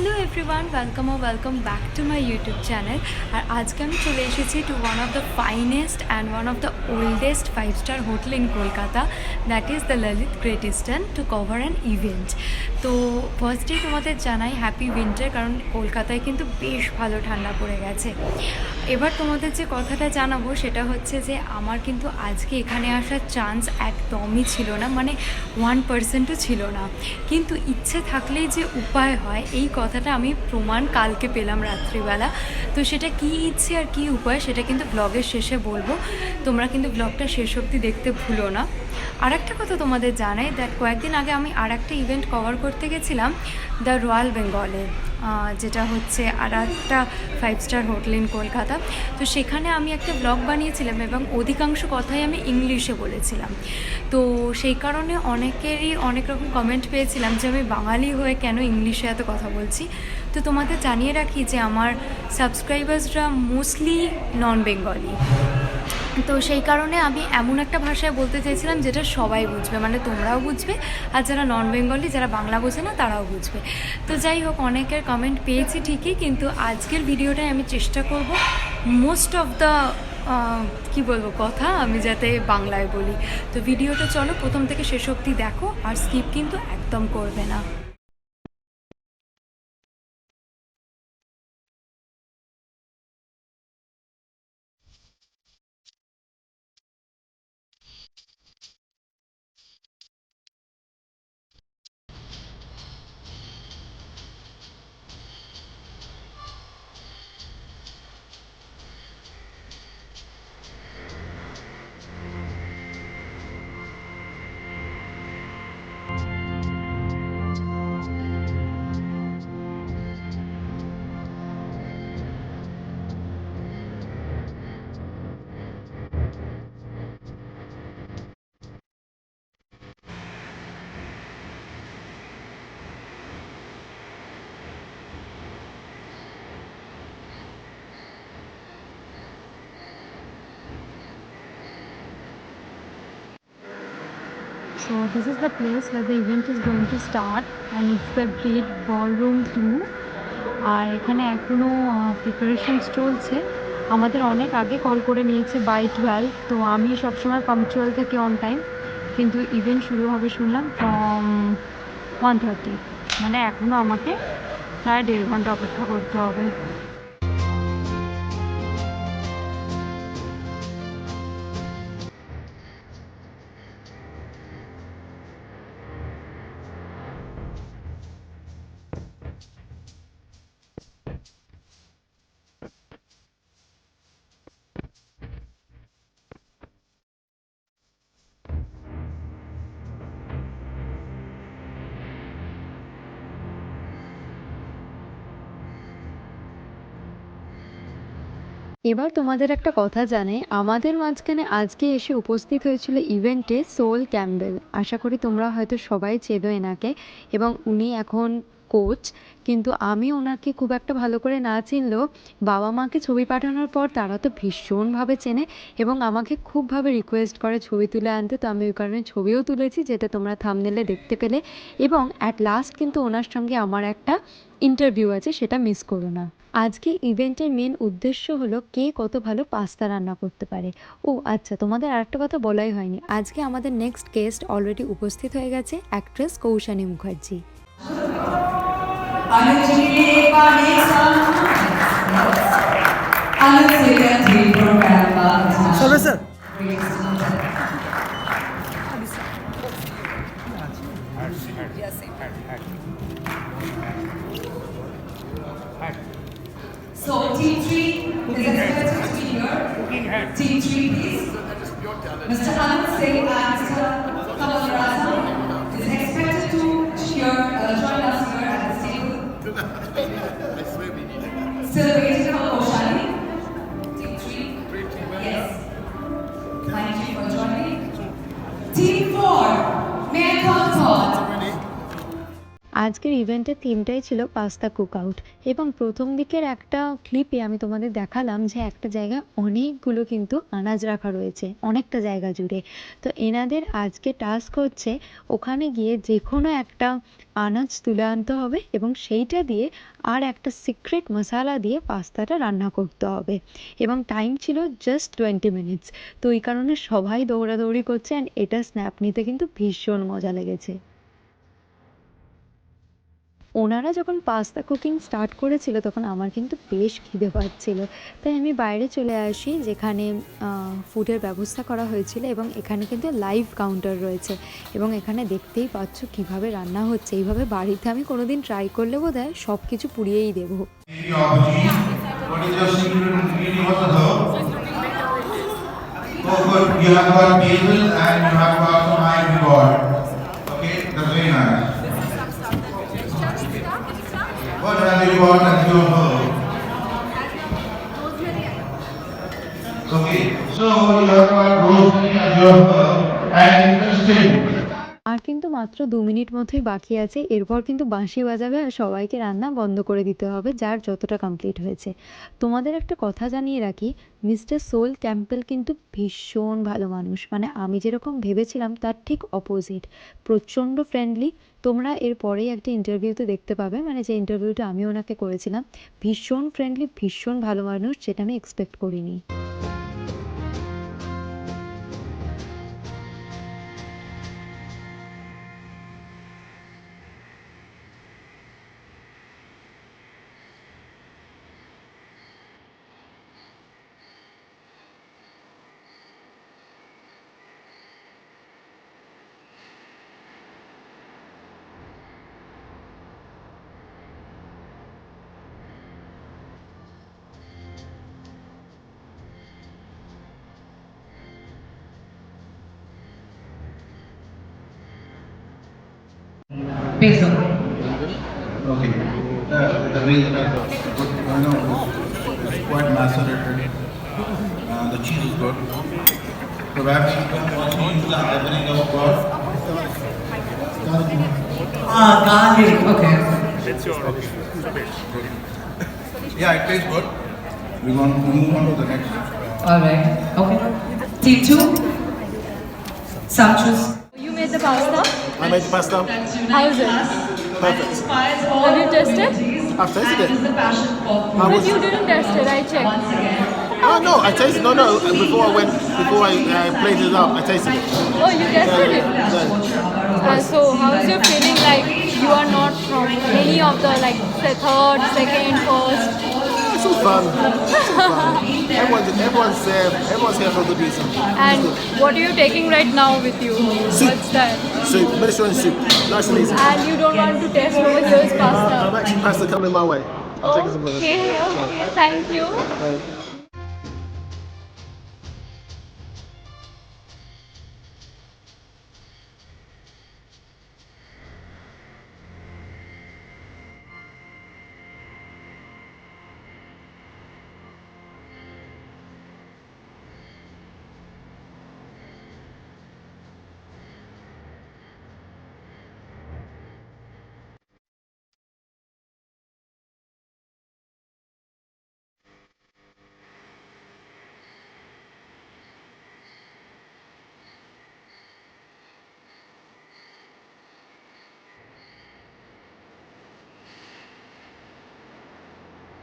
Hello everyone welcome O welcome back to my YouTube channel আর আজকে আমি চলে এসেছি to one of the finest and one of the oldest five star hotel in Kolkata that is the Lalit Great Eastern to cover an event তো ফার্স্টে তোমাদের জানাই happy winter কারণ কলকাতায় কিন্তু বেশ ভালো ঠান্ডা পড়ে গেছে। এবার তোমাদের যে কথাটা জানাব, সেটা হচ্ছে যে আমার কিন্তু আজকে এখানে আসার চান্স একদমই ছিল না মানে ওয়ান পার্সেন্টও ছিল না। কিন্তু ইচ্ছে থাকলেই যে উপায় হয়, এই কথাটা আমি প্রমাণ কালকে পেলাম রাত্রিবেলা। তো সেটা কি ইচ্ছে আর কি উপায় সেটা কিন্তু ব্লগের শেষে বলব। তোমরা কিন্তু ব্লগটা শেষ অবধি দেখতে ভুলো না। আর একটা কথা তোমাদের জানাই দ্যাট কয়েকদিন আগে আমি আর একটা ইভেন্ট কভার করতে গেছিলাম দ্য রয়্যাল বেঙ্গলে যেটা হচ্ছে আর একটা five star hotel in Kolkata তো সেখানে আমি একটা ব্লগ বানিয়েছিলাম এবং অধিকাংশ কথাই আমি ইংলিশে বলেছিলাম। তো সেই কারণে অনেকেরই অনেক রকম কমেন্ট পেয়েছিলাম যে আমি বাঙালি হয়ে কেন ইংলিশে এত কথা বলছি। তো তোমাদের জানিয়ে রাখি যে আমার সাবস্ক্রাইবার্সরা মোস্টলি নন বেঙ্গলি তো সেই কারণে আমি এমন একটা ভাষায় বলতে চাইছিলাম যেটা সবাই বুঝবে মানে তোমরাও বুঝবে আর যারা নন বেঙ্গলি যারা বাংলা বোঝে না, তারাও বুঝবে। তো যাই হোক, অনেকের কমেন্ট পেয়েছি ঠিকই, কিন্তু আজকের ভিডিওটায় আমি চেষ্টা করব মোস্ট অফ দ্য কি বলব কথা আমি যাতে বাংলায় বলি। তো ভিডিওটা চলো, প্রথম থেকে শেষ অবধি দেখো আর স্কিপ কিন্তু একদম করবে না। So, this is the place where the event is going to start and it's the great ballroom 2 আর এখানে এখনও প্রিপারেশনস চলছে। আমাদের অনেক আগে কল করে নিয়েছে বাই টুয়েলভ তো আমি সবসময় পাংচুয়াল থেকে অন টাইম কিন্তু ইভেন্ট শুরু হবে শুনলাম ফ্রম ওয়ান থার্টি মানে এখনও আমাকে প্রায় দেড় ঘণ্টা অপেক্ষা করতে হবে। এবার তোমাদের একটা কথা জানে আমাদের মাঝখানে আজকে এসে উপস্থিত হয়েছিল ইভেন্টে সোল ক্যাম্বেল আশা করি তোমরা হয়তো সবাই চেনো এনাকে এবং উনি এখন কোচ কিন্তু আমি ওনাকে খুব একটা ভালো করে না চিনলেও বাবা মাকে ছবি পাঠানোর পর তারা তো ভীষণভাবে চেনে এবং আমাকে খুবভাবে রিকোয়েস্ট করে ছবি তুলে আনতে। তো আমি ওই কারণে ছবিও তুলেছি, যেটা তোমরা থামনেলে দেখতে পেলে। এবং অ্যাট লাস্ট কিন্তু ওনার সঙ্গে আমার একটা ইন্টারভিউ আছে, সেটা মিস করো না। আজকে ইভেন্টের মেন উদ্দেশ্য হলো কে কত ভালো পাস্তা রান্না করতে পারে। ও আচ্ছা তোমাদের আরেকটা কথা বলাই হয়নি। আজকে আমাদের নেক্সট গেস্ট অলরেডি উপস্থিত হয়ে গেছে actress Koushani Mukherjee. Söylesene. So team three is expected to be here. Team three, please. Mr. Anand Singh আজকের ইভেন্টের থিমটাই ছিল পাস্তা কুক আউট এবং প্রথম দিকের একটা ক্লিপে আমি তোমাদের দেখালাম যে একটা জায়গায় অনেকগুলো কিন্তু আনাজ রাখা রয়েছে, অনেকটা জায়গা জুড়ে। তো এনাদের আজকে টাস্ক হচ্ছে ওখানে গিয়ে যে কোনো একটা আনাজ তুলে আনতে হবে এবং সেইটা দিয়ে আর একটা সিক্রেট মশালা দিয়ে পাস্তাটা রান্না করতে হবে। এবং টাইম ছিল জাস্ট টোয়েন্টি মিনিটস তো এই কারণে সবাই দৌড়াদৌড়ি করছে অ্যান্ড এটা স্ন্যাপ নিতে কিন্তু ভীষণ মজা লেগেছে। ওনারা যখন পাস্তা কুকিং স্টার্ট করেছিল, তখন আমার কিন্তু বেশ খিদে পাচ্ছিল। তাই আমি বাইরে চলে আসি, যেখানে ফুডের ব্যবস্থা করা হয়েছিল এবং এখানে কিন্তু লাইভ কাউন্টার রয়েছে। এবং এখানে দেখতেই পাচ্ছ কীভাবে রান্না হচ্ছে। এইভাবে বাড়িতে আমি কোনোদিন ট্রাই করলে বোধ হয় সব কিছু পুড়িয়েই দেবো. You have got basil and you. have got some Everyone. মাত্র দু মিনিট মতোই বাকি আছে। এরপর কিন্তু বাঁশি বাজাবে আর সবাইকে রান্না বন্ধ করে দিতে হবে, যার যতটা কমপ্লিট হয়েছে। তোমাদের একটা কথা জানিয়ে রাখি, মিস্টার সোল ক্যাম্পেল কিন্তু ভীষণ ভালো মানুষ। মানে আমি যেরকম ভেবেছিলাম, তার ঠিক অপোজিট প্রচণ্ড ফ্রেন্ডলি তোমরা এর পরেই একটা ইন্টারভিউতে দেখতে পাবে মানে যে ইন্টারভিউটা আমি ওনাকে করেছিলাম। ভীষণ ফ্রেন্ডলি ভীষণ ভালো মানুষ, যেটা আমি এক্সপেক্ট করিনি। Basil. Okay. Uh, the reason I thought, know, it's quite macerated. Uh, the cheese is good. Perhaps you can also use the ivory of God. Ah, garlic. Okay. Yeah, it tastes good. We're going to move on to the next. All right. Okay. Team two. Sumptuous. You made the pasta? I made pasta. How is it? Perfect. Have you tasted? I've tasted it. How But was you it? didn't test it, I checked. Oh no, I tasted. No, no. Before I went, before I uh, played it up, I tasted it. Oh, you tested it? Yeah. Uh, so how's your feeling like you are not from any of the like the third, second, first? It's all fun. It's all fun. Everyone's, everyone's, uh, everyone's here for a good reason. And what are you taking right now with you? What's that? Soup, Mediterranean soup, nice and easy. And you don't want to test over here's I'm pasta. actually pasta coming my way. I'll take some of it. Okay, okay, thank you.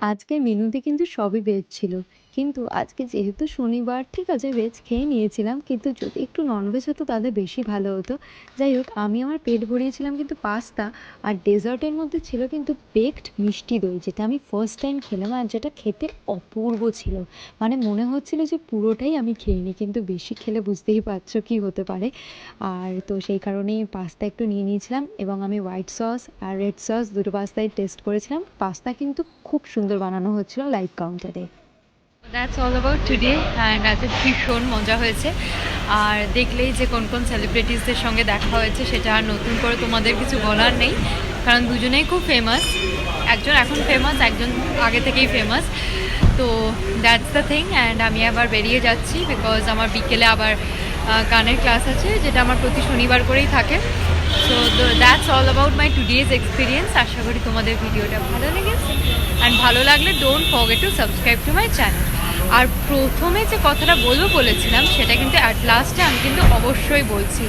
আজকের মেনুতে কিন্তু সবই veg ছিল। কিন্তু আজকে যেহেতু শনিবার, ঠিক আছে ভেজ খেয়ে নিয়েছিলাম, কিন্তু যদি একটু ননভেজ হতো তাহলে বেশি ভালো হতো। যাই হোক, আমি আমার পেট ভরিয়েছিলাম কিন্তু পাস্তা আর ডেজার্টের মধ্যে ছিল কিন্তু বেকড মিষ্টি দই, যেটা আমি ফার্স্ট টাইম খেলাম আর যেটা খেতে অপূর্ব ছিল। মানে মনে হচ্ছিল যে পুরোটাই আমি খেয়ে নিই, কিন্তু বেশি খেলে বুঝতেই পারছ কী হতে পারে। আর তো সেই কারণেই পাস্তা একটু নিয়ে নিয়েছিলাম এবং আমি হোয়াইট সস আর রেড সস দুটো পাস্তাই টেস্ট করেছিলাম। পাস্তা কিন্তু খুব সুন্দর বানানো হচ্ছিল লাইভ কাউন্টারে that's all about today and আজ ভীষণ মজা হয়েছে। আর দেখলেই যে কোন কোন সেলিব্রিটিসদের সঙ্গে দেখা হয়েছে, সেটা আর নতুন করে তোমাদের কিছু বলার নেই। কারণ দুজনেই খুব ফেমাস একজন এখন ফেমাস একজন আগে থেকেই ফেমাস তো দ্যাটস দ্য থিং অ্যান্ড আমি আবার বেরিয়ে যাচ্ছি বিকজ আমার বিকেলে আবার গানের ক্লাস আছে, যেটা আমার প্রতি শনিবার করেই থাকে। So that's all about my today's experience আশা করি তোমাদের ভিডিওটা ভালো লেগেছে। অ্যান্ড ভালো লাগলে don't forget to subscribe to my channel আর প্রথমে যে কথাটা বলব বলেছিলাম, সেটা কিন্তু অ্যাট লাস্টে আমি কিন্তু অবশ্যই বলছি।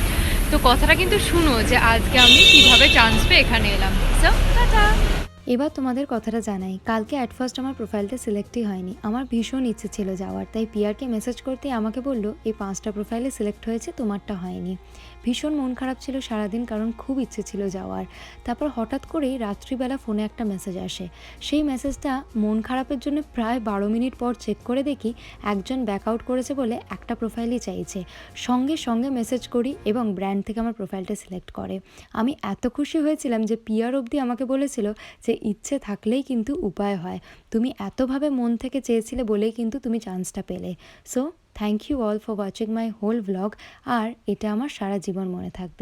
তো কথাটা কিন্তু শুনো যে আজকে আমি কীভাবে চান্স পেয়ে এখানে এলাম। এবার তোমাদের কথাটা জানাই। কালকে অ্যাট ফার্স্ট আমার প্রোফাইলটা সিলেক্টই হয়নি। আমার ভীষণ ইচ্ছে ছিল যাওয়ার। তাই পিয়ারকে মেসেজ করতে আমাকে বলল, এই পাঁচটা প্রোফাইলে সিলেক্ট হয়েছে, তোমারটা হয়নি। ভীষণ মন খারাপ ছিল সারাদিন কারণ খুব ইচ্ছে ছিল যাওয়ার। তারপর হঠাৎ করেই রাত্রিবেলা ফোনে একটা মেসেজ আসে। সেই মেসেজটা মন খারাপের জন্য প্রায় বারো মিনিট পর চেক করে দেখি একজন ব্যাক আউট করেছে বলে একটা প্রোফাইলই চাইছে। সঙ্গে সঙ্গে মেসেজ করি এবং ব্র্যান্ড থেকে আমার প্রোফাইলটা সিলেক্ট করে। আমি এত খুশি হয়েছিলাম যে পিয়ার অবধি আমাকে বলেছিল যে ইচ্ছে থাকলেই কিন্তু উপায় হয়। তুমি এতভাবে মন থেকে চেয়েছিলে বলেই কিন্তু তুমি চান্সটা পেলে। So thank you all for watching my whole vlog আর এটা আমার সারা জীবন মনে থাকবে।